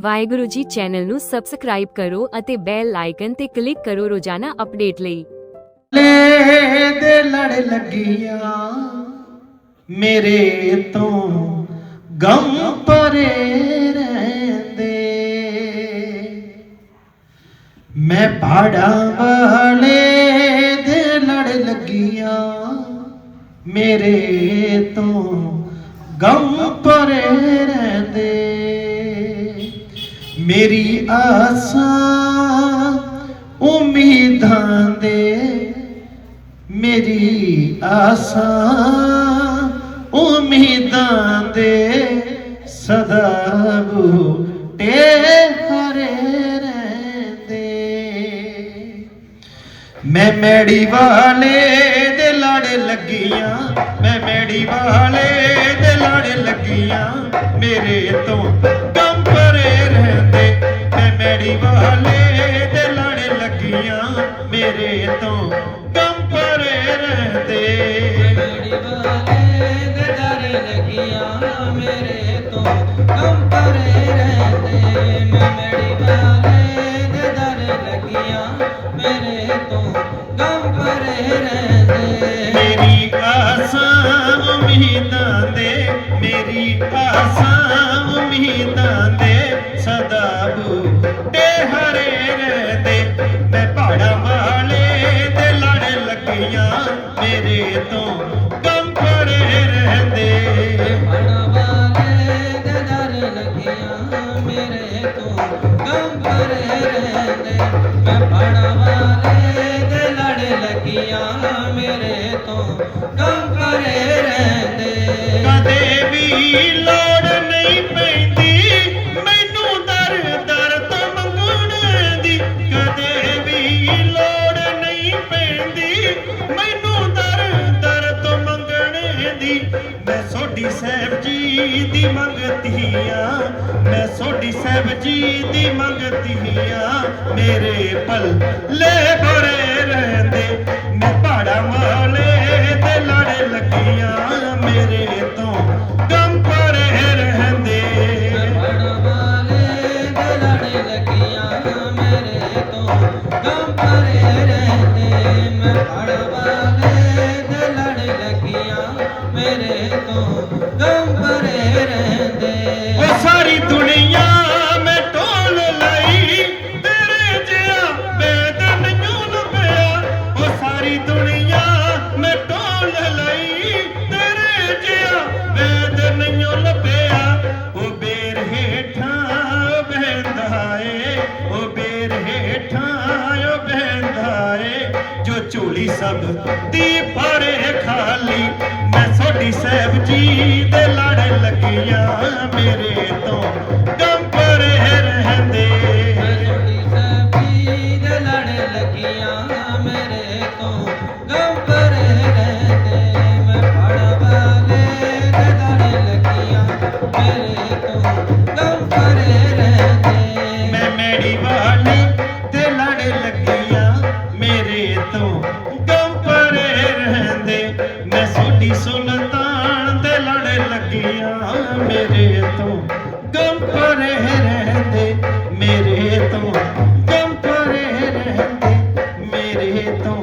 Waheguru ji channel ਨੂੰ subscribe ਕਰੋ ਅਤੇ ਬੈਲ ਆਈਕਨ ਤੇ ਕਲਿੱਕ ਕਰੋ ਰੋਜ਼ਾਨਾ ਅਪਡੇਟ ਲਈ। ਲੈ ਦੇ ਲੜ ਲੱਗੀਆਂ, ਮੇਰੇ ਤੋਂ ਗਮ ਪਰੇ ਰਹਿੰਦੇ। ਮੈਂ ਪਹਾੜਾਂ ਵਾਲੇ ਦੇ ਲੜ ਲੱਗੀਆਂ, ਮੇਰੇ ਤੋਂ ਗਮ ਪਰੇ ਰਹਿੰਦੇ। ਮੇਰੀ ਆਸਾਂ ਉਮੀਦਾਂ ਦੇ, ਮੇਰੀ ਆਸਾਂ ਉਮੀਦਾਂ ਦੇ ਸਦਾ ਬੂਟੇ ਹਰੇ ਰਹਿੰਦੇ। ਮੈਂ ਮੈੜੀ ਵਾਲੇ ਦੇ ਲਾੜੇ ਲੱਗੀਆਂ, ਮੈਂ ਮੈੜੀ ਵਾਲੇ ਦੇ ਲਾੜੇ ਲੱਗੀਆਂ, ਮੇਰੇ ਤੋਂ ਮੇਰੇ ਤੋਂ ਗਮ ਪਰੇ ਰਹਿੰਦੇ ਮੇਰੀ ਵਾਲੇ ਦੇ ਦਰ ਲੱਗੀਆਂ ਮੇਰੇ ਤੋਂ ਕਮ ਪਰੇ ਰਹਿੰਦੇ। ਮੈਂ ਮੇਰੀ ਵਾਲੇ ਦੇ ਦਰ ਲੱਗੀਆਂ ਮੇਰੇ ਤੋਂ ਗਮ ਪਰੇ ਰਹਿੰਦੇ ਮੇਰੀ ਆਸਾਂ ਉਮੀਦਾਂ ਦੇ, ਮੇਰੀ ਆਸਾਂ ਉਮੀਦਾਂ ਦੇ ਸਦਾ ਬੂਟੇ ਹਰੇ ਮੇਰੇ ਤੋਂ ਗਮ ਪਰੇ ਰਹਿੰਦੇ। ਬੜਾ ਵਾਲੇ ਦੇ ਦਰ ਲੱਗੀਆਂ ਮੇਰੇ ਤੋਂ ਕਮ ਪਰੇ ਰਹਿੰਦੇ। ਮੈਂ ਬੜਾ ਵਾਲੇ ਦੇ ਲੜ ਲੱਗੀਆਂ ਮੇਰੇ ਤੋਂ ਕਮ ਪਰੇ ਰਹਿੰਦੇ। ਮੰਗਤੀਆਂ ਮੈਂ ਸੋਢੀ ਸਾਹਿਬ ਜੀ ਦੀ ਮੰਗਤੀਆਂ ਮੇਰੇ ਪਲ ਲੈ ਬਰੇ ਰਹਿੰਦੇ। ਮੈਂ ਪਹਾੜਾਂ ਵਾਲੇ ਬੇਰ ਹੇਠਾਂ ਉਹ ਬਹਿੰਦਾ ਏ ਜੋ ਝੋਲੀ ਸਭ ਦੀ ਭਰੇ ਖਾਲੀ। ਮੈਂ ਸੋਢੀ ਸਾਹਿਬ ਜੀ ਦੇ ਲਾੜੇ ਲੱਗੀਆਂ ਮੇਰੇ ਤੋਂ। ਤੋਂ ਗਮ ਪਰੇ ਰਹਿੰਦੇ। ਮੈਂ ਸੋਡੀ ਸੁਲਤਾਨ ਤੇ ਲੜ ਲੱਗੀਆਂ। ਮੇਰੇ ਤੋਂ ਗਮ ਪਰੇ ਰਹਿੰਦੇ। ਮੇਰੇ ਤੋਂ ਗਮ ਪਰੇ ਰਹਿੰਦੇ। ਮੇਰੇ ਤੋਂ